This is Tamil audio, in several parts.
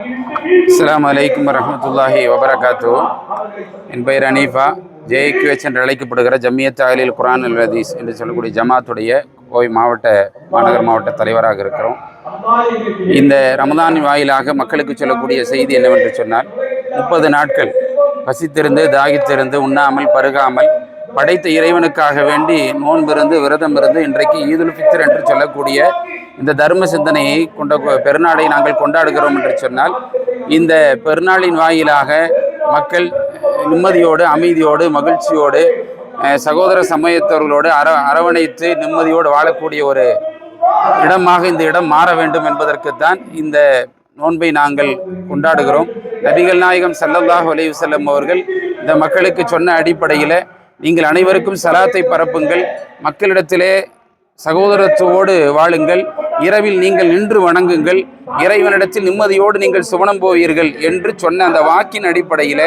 அஸ்லாம் அலைக்கும் வரமத்துல்லாஹி வபரகாத்து என் பெயர் அனீஃபா. ஜேக்யூஎச் என்று அழைக்கப்படுகிற ஜம்மியத் அலில் குரான் அல் ஹதீஸ் என்று சொல்லக்கூடிய ஜமாத்துடைய கோவை மாவட்ட மாநகர் மாவட்ட தலைவராக இருக்கிறோம். இந்த ரமதான் வாயிலாக மக்களுக்கு சொல்லக்கூடிய செய்தி என்னவென்று சொன்னால் முப்பது நாட்கள் பசித்திருந்து தாகித்திருந்து உண்ணாமல் பருகாமல் படைத்த இறைவனுக்காக வேண்டி நோன்பிருந்து விரதம் இருந்து இன்றைக்கு ஈதுல் ஃபித்ர் என்று சொல்லக்கூடிய இந்த தர்ம சிந்தனையை கொண்ட பெருநாளை நாங்கள் கொண்டாடுகிறோம் என்று சொன்னால் இந்த பெருநாளின் வாயிலாக மக்கள் நிம்மதியோடு அமைதியோடு மகிழ்ச்சியோடு சகோதர சமயத்தவர்களோடு அர அரவணைத்து நிம்மதியோடு வாழக்கூடிய ஒரு இடமாக இந்த இடம் மாற வேண்டும் என்பதற்குத்தான் இந்த நோன்பை நாங்கள் கொண்டாடுகிறோம். நபிகள் நாயகம் சல்லல்லாஹ் அலைஹி வஸல்லம் அவர்கள் இந்த மக்களுக்கு சொன்ன அடிப்படையில் நீங்கள் அனைவருக்கும் சலாத்தை பரப்புங்கள். மக்களிடத்திலே சகோதரத்துவோடு வாழுங்கள். இரவில் நீங்கள் நின்று வணங்குங்கள். இறைவனிடத்தில் நிம்மதியோடு நீங்கள் சுவனம் போவீர்கள் என்று சொன்ன அந்த வாக்கின் அடிப்படையில்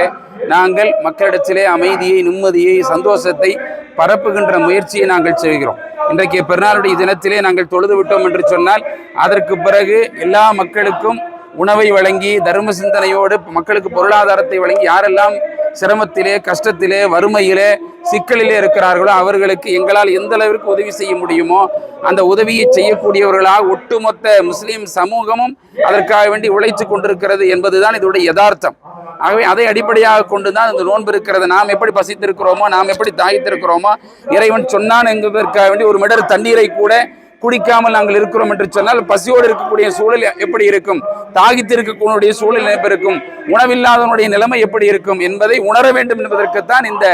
நாங்கள் மக்களிடத்திலே அமைதியை நிம்மதியை சந்தோஷத்தை பரப்புகின்ற முயற்சியை நாங்கள் செய்கிறோம். இன்றைக்கு பெருநாளுடைய தினத்திலே நாங்கள் தொழுது விட்டோம் என்று சொன்னால் அதற்கு பிறகு எல்லா மக்களுக்கும் உணவை வழங்கி தர்ம சிந்தனையோடு மக்களுக்கு பொருளாதாரத்தை வழங்கி யாரெல்லாம் சிரமத்திலே கஷ்டத்திலே வறுமையிலே சிக்கலிலே இருக்கிறார்களோ அவர்களுக்கு எங்களால் எந்த அளவிற்கு உதவி செய்ய முடியுமோ அந்த உதவியை செய்யக்கூடியவர்களாக ஒட்டுமொத்த முஸ்லீம் சமூகமும் அதற்காக வேண்டி உழைத்து கொண்டிருக்கிறது என்பதுதான் இதோடைய யதார்த்தம். ஆகவே அதை அடிப்படையாக கொண்டு தான் இந்த நோன்பு இருக்கிறது. நாம் எப்படி பசித்திருக்கிறோமோ நாம் எப்படி தாகித்திருக்கிறோமோ இறைவன் சொன்னான் என்பதற்காக வேண்டி ஒரு மிடர் தண்ணீரை கூட குடிக்காமல் நாங்கள் இருக்கிறோம் என்று சொன்னால் பசியோடு இருக்கக்கூடிய சூழல் எப்படி இருக்கும்? தாகித்து இருக்கக்கூடிய சூழல் எப்படி இருக்கும். உணவில்லாதவனுடைய நிலைமை எப்படி இருக்கும் என்பதை உணர வேண்டும் என்பதற்குத்தான் இந்த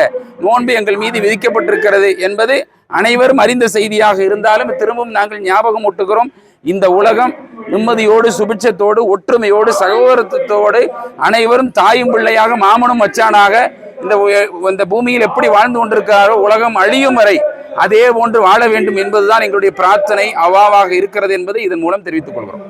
நோன்பு எங்கள் மீது விதிக்கப்பட்டிருக்கிறது என்பது அனைவரும் அறிந்த செய்தியாக இருந்தாலும் திரும்பவும் நாங்கள் ஞாபகம் ஒட்டுகிறோம் இந்த உலகம் நிம்மதியோடு சுபிட்சத்தோடு ஒற்றுமையோடு சகோதரத்துவத்தோடு அனைவரும் தாயும் பிள்ளையாக மாமனும் மச்சானாக இந்த இந்த பூமியில் எப்படி வாழ்ந்து கொண்டிருக்கிறாரோ உலகம் அழியும் வரை அதே போன்று வாழ வேண்டும் என்பதுதான் எங்களுடைய பிரார்த்தனை அவாவாக இருக்கிறது என்பதை இதன் மூலம் தெரிவித்துக் கொள்கிறோம்.